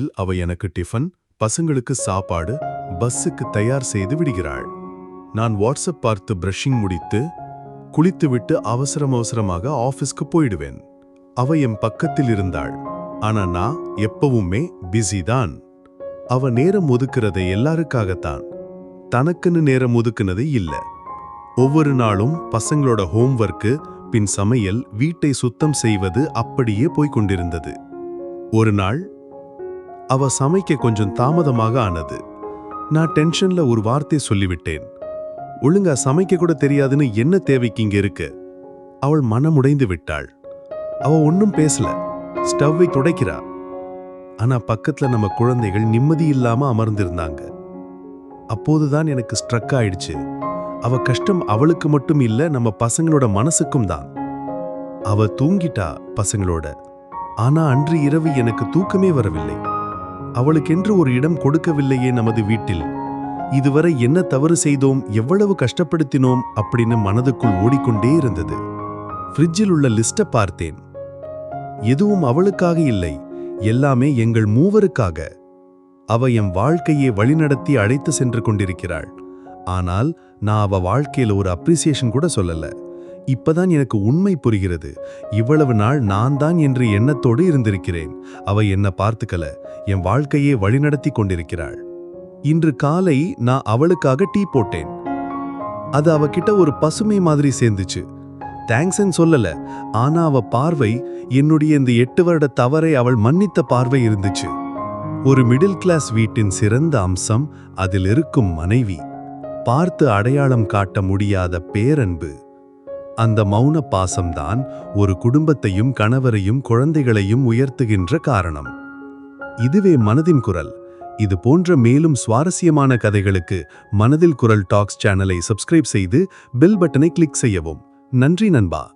இல் அவ எனக்கு டிஃபன் பசங்களுக்கு சாப்பாடு பஸ்ஸுக்கு தயார் செய்து விடுகிறாள். நான் வாட்ஸ்அப் பார்த்து பிரஷிங் முடித்து குளித்துவிட்டு அவசரம் அவசரமாக ஆபீஸ்க்கு போயிடுவேன். அவ என் பக்கத்தில் இருந்தாள். ஆனா நான் எப்பவுமே பிஸி தான். அவ நேரம் ஒதுக்குறதை எல்லாருக்காகத்தான். தனக்குன்னு நேரம் ஒதுக்குனது இல்ல. ஒவ்வொரு நாளும் பசங்களோட ஹோம்ஒர்க்கு பின் சமையல் வீட்டை சுத்தம் செய்வது அப்படியே போய்க் கொண்டிருந்தது. ஒரு நாள் அவ சமைக்க கொஞ்சம் தாமதமாக ஆனது. நான் டென்ஷன்ல ஒரு வார்த்தை சொல்லிவிட்டேன். ஒழுங்கா சமைக்க கூட தெரியாதுன்னு என்ன தேவைக்கு இங்க இருக்கு? அவள் மனமுடைந்து விட்டாள். அவ ஒன்னும் பேசல. ஸ்டவ்வை துடைக்கிறா. ஆனா பக்கத்துல நம்ம குழந்தைகள் நிம்மதி இல்லாம அமர்ந்திருந்தாங்க. அப்போதுதான் எனக்கு ஸ்ட்ரக் ஆயிடுச்சு. அவ கஷ்டம் அவளுக்கு மட்டும் இல்ல நம்ம பசங்களோட மனசுக்கும் தான். அவ தூங்கிட்டா பசங்களோட. ஆனா அன்று இரவு எனக்கு தூக்கமே வரவில்லை. அவளுக்கென்று ஒரு இடம் கொடுக்கவில்லையே நமது வீட்டில். இதுவரை என்ன தவறு செய்தோம் எவ்வளவு கஷ்டப்படுத்தினோம் அப்படின்னு மனதுக்குள் ஓடிக்கொண்டே இருந்தது. ஃப்ரிட்ஜில் உள்ள லிஸ்ட்டை பார்த்தேன். எதுவும் அவளுக்காக இல்லை எல்லாமே எங்கள் மூவருக்காக. அவ என் வாழ்க்கையை வழிநடத்தி அழைத்து சென்று கொண்டிருக்கிறாள். ஆனால் நான் அவ வாழ்க்கையில ஒரு அப்ரிசியேஷன் கூட சொல்லல. இப்பதான் எனக்கு உண்மை புரிகிறது. இவ்வளவு நாள் நான் தான் என்று எண்ணத்தோடு இருந்திருக்கிறேன். அவ என்ன பார்த்துக்கல. என் வாழ்க்கையை வழிநடத்தி கொண்டிருக்கிறாள். இன்று காலை நான் அவளுக்காக டீ போட்டேன். அது அவகிட்ட ஒரு பசுமை மாதிரி சேர்ந்துச்சு. தேங்க்ஸ்ன்னு சொல்லல. ஆனா அவ பார்வை என்னுடைய இந்த எட்டு வருட தவறை அவள் மன்னித்த பார்வை இருந்துச்சு. ஒரு மிடில் கிளாஸ் வீட்டின் சிறந்த அம்சம் அதில் இருக்கும் மனைவி. பார்த்து அடையாளம் காட்ட முடியாத பேரன்பு. அந்த மௌன பாசம்தான் ஒரு குடும்பத்தையும் கணவரையும் குழந்தைகளையும் உயர்த்துகின்ற காரணம். இதுவே மனதின் குரல். இது போன்ற மேலும் சுவாரஸ்யமான கதைகளுக்கு மனதில் குரல் டாக்ஸ் சேனலை சப்ஸ்கிரைப் செய்து பெல் பட்டனை கிளிக் செய்யவும். நன்றி நண்பா.